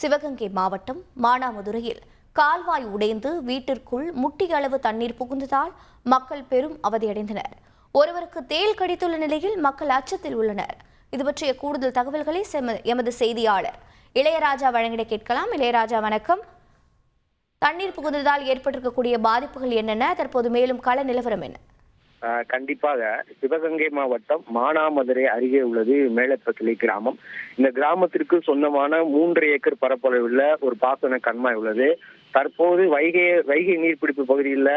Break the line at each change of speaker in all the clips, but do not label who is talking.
சிவகங்கை மாவட்டம் மானாமதுரையில். கால்வாய் உடைந்து வீட்டிற்குள் முட்டியளவு தண்ணீர் புகுந்ததால் மக்கள் பெரும் அவதியடைந்தனர். ஒருவருக்கு தேள் கடித்துள்ள நிலையில் மக்கள் அச்சத்தில் உள்ளனர். இது பற்றிய கூடுதல் தகவல்களை செம- எமது செய்தியாளர் இளையராஜா வழங்கிட கேட்கலாம். இளையராஜா வணக்கம். தண்ணீர் புகுந்ததால் ஏற்பட்டிருக்கக்கூடிய பாதிப்புகள் என்னென்ன? தற்போது மேலும் கள நிலவரம் என்ன?
கண்டிப்பாக சிவகங்கை மாவட்டம் மானாமதுரை அருகே உள்ளது மேலப்பக்கிளை கிராமம். இந்த கிராமத்திற்கு சொந்தமான மூன்று ஏக்கர் பரப்பளவுள்ள ஒரு பாசன கண்மாய் உள்ளது. தற்போது வைகை வைகை நீர்பிடிப்பு பகுதியில்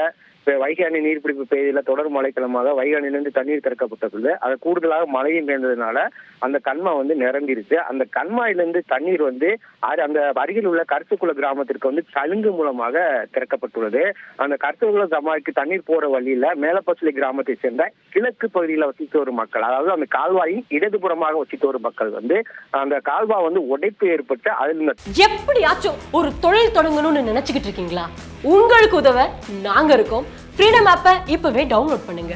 வைகாணி நீர்பிடிப்பு பகுதியில் தொடர் மழைக்கிழமாக வைகாணிலிருந்து தண்ணீர் திறக்கப்பட்டுள்ளது அது கூடுதலாக மழையும் பெய்ததுனால அந்த கண்மா வந்து நிரம்பிருச்சு. அந்த கண்மாயிலிருந்து தண்ணீர் வந்து அது- அந்த அருகில் உள்ள கருத்துக்குள கிராமத்திற்கு வந்து சலுங்கு மூலமாக திறக்கப்பட்டுள்ளது. அந்த கருத்துக்குள கிராமத்துக்கு தண்ணீர் போற வழியில மேலப்பசலி கிராமத்தை சேர்ந்த கிழக்கு பகுதியில் வசித்து வரும் மக்கள் அதாவது அந்த கால்வாயின் இடதுபுறமாக வசித்து வரும் மக்கள் வந்து அந்த கால்வா வந்து உடைப்பு ஏற்பட்டு அதில்
எப்படியாச்சும் ஒரு தொழில் தொடங்கணும்னு நினைச்சுக்கிட்டு இருக்கீங்களா? உங்களுக்கு உதவ நாங்க இருக்கோம். ஃப்ரீடம் ஆப்பை இப்பவே டவுன்லோட் பண்ணுங்க.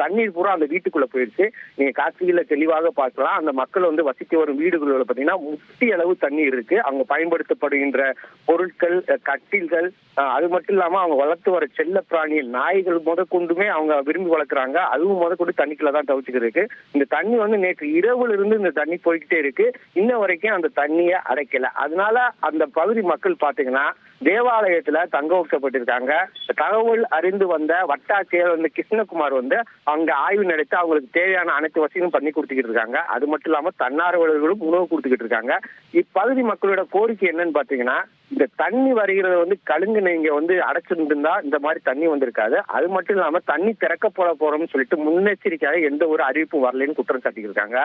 தண்ணீர் பூரா அந்த வீட்டுக்குள்ள போயிடுச்சு. நீங்க காட்சியில தெளிவாக பார்க்கலாம். அந்த மக்கள் வந்து வசிக்க வரும் வீடுகளில் பாத்தீங்கன்னா முட்டி அளவு தண்ணீர் இருக்கு. அவங்க பயன்படுத்தப்படுகின்ற பொருட்கள் கட்டில்கள் அது மட்டும் இல்லாம அவங்க வளர்த்து வர செல்ல பிராணிகள் நாய்கள் முதற்கொண்டுமே அவங்க விரும்பி வளர்க்குறாங்க. அதுவும் முதற்கொண்டு தண்ணிக்குள்ள தான் தவிச்சுக்கிட்டு இந்த தண்ணி வந்து நேற்று இரவுல இருந்து இந்த தண்ணி போய்கிட்டே இருக்கு. இன்ன வரைக்கும் அந்த தண்ணியை அடைக்கல. அதனால அந்த பகுதி மக்கள் பாத்தீங்கன்னா தேவாலயத்துல தங்க வைக்கப்பட்டிருக்காங்க தகவல் அறிந்து வந்த வட்டாட்சியர் வந்து கிருஷ்ணகுமார் வந்து அங்க ஆய்வு நடத்தி அவங்களுக்கு தேவையான அனைத்து வசதியும் பண்ணி கொடுத்துக்கிட்டு இருக்காங்க. அது மட்டும் இல்லாம தன்னார்வலர்களும் உணவு கொடுத்துக்கிட்டு இருக்காங்க. இப்பகுதி மக்களோட கோரிக்கை என்னன்னு பாத்தீங்கன்னா இந்த தண்ணி வருகிறது வந்து கழுங்கு நீங்க வந்து அடைச்சிருந்திருந்தா இந்த மாதிரி தண்ணி வந்திருக்காது. அது மட்டும் இல்லாம தண்ணி திறக்க போட போறோம்னு சொல்லிட்டு முன்னெச்சரிக்கையாக எந்த ஒரு அறிவிப்பும் வரலன்னு குற்றம் சாட்டியிருக்காங்க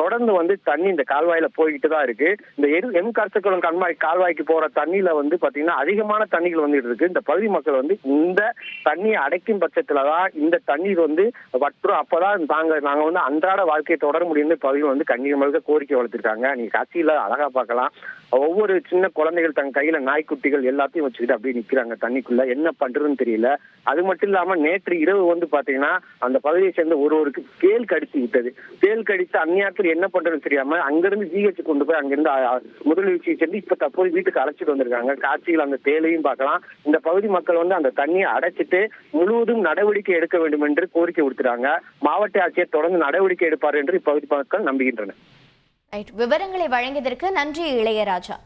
தொடர்ந்து வந்து தண்ணி இந்த கால்வாயில போய்கிட்டு தான் இருக்கு. இந்த எரு எம் கருத்துக்குளம் கண்மாய் கால்வாய்க்கு போற தண்ணியில வந்து பாத்தீங்கன்னா அதிகமான தண்ணிகள் வந்துட்டு இருக்கு. இந்த பகுதி மக்கள் வந்து இந்த தண்ணியை அடைக்கும் பட்சத்துலதான் இந்த தண்ணீர் வந்து வற்றும். அப்பதான் தாங்க நாங்க வந்து அன்றாட வாழ்க்கையை தொடர முடியும்னு பகுதியில் வந்து கண்ணீர் மல்க கோரிக்கை வளர்த்திருக்காங்க. நீங்க காட்சியில அழகா பார்க்கலாம். ஒவ்வொரு சின்ன குழந்தைகள் தங்க கையில நாய்க்குட்டிகள் எல்லாத்தையும் வச்சுக்கிட்டு அப்படியே நிக்கிறாங்க. தண்ணிக்குள்ள என்ன பண்றதுன்னு தெரியல. அது மட்டும் இல்லாம நேற்று இரவு வந்து பாத்தீங்கன்னா அந்த பகுதியை சேர்ந்த ஒருவருக்கு தேல் கடித்து விட்டது. தேல் கடித்து அந்நியாரத்தில் என்ன பண்றதுன்னு தெரியாம அங்கிருந்து ஜிஹெச் கொண்டு போய் அங்கிருந்து அ- அ- முதலுதவி செஞ்சு இப்ப தற்போது வீட்டுக்கு அழைச்சிட்டு வந்திருக்காங்க. காட்சியில் அந்த தேலையும் பார்க்கலாம். இந்த பகுதி மக்கள் வந்து அந்த தண்ணியை அடைச்சிட்டு முழுவதும் நடவடிக்கை எடுக்க வேண்டும் என்று கோரிக்கை விடுத்துறாங்க மாவட்ட ஆட்சியர் தொடர்ந்து நடவடிக்கை எடுப்பார் என்று இப்பகுதி மக்கள் நம்புகின்றனர்.
விவரங்களை வழங்கியதற்கு நன்றி இளையராஜா.